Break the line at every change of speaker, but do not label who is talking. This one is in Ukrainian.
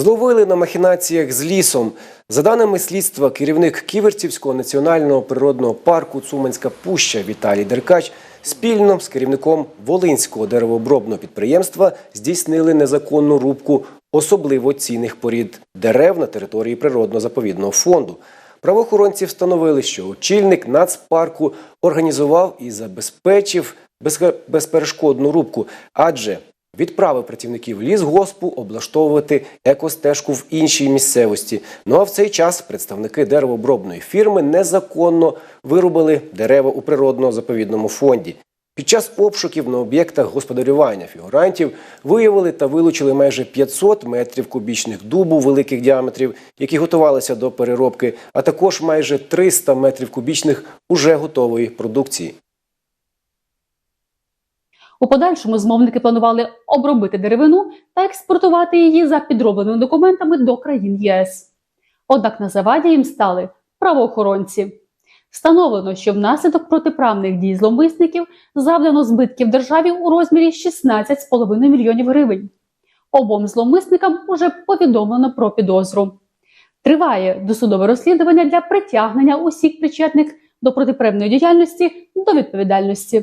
Зловили на махінаціях з лісом. За даними слідства, керівник Ківерцівського національного природного парку Цуманська Пуща Віталій Деркач спільно з керівником Волинського деревообробного підприємства здійснили незаконну рубку особливо цінних порід дерев на території природно-заповідного фонду. Правоохоронці встановили, що очільник нацпарку організував і забезпечив безперешкодну рубку, адже відправив працівників лісгоспу облаштовувати екостежку в іншій місцевості. Ну а в цей час представники деревообробної фірми незаконно вирубали дерева у природно-заповідному фонді. Під час обшуків на об'єктах господарювання фігурантів виявили та вилучили майже 500 метрів кубічних дубу великих діаметрів, які готувалися до переробки, а також майже 300 метрів кубічних уже готової продукції.
У подальшому змовники планували обробити деревину та експортувати її за підробленими документами до країн ЄС. Однак на заваді їм стали правоохоронці. Встановлено, що внаслідок протиправних дій зловмисників завдано збитків державі у розмірі 16,5 мільйонів гривень. Обом зловмисникам уже повідомлено про підозру. Триває досудове розслідування для притягнення усіх причетних до протиправної діяльності до відповідальності.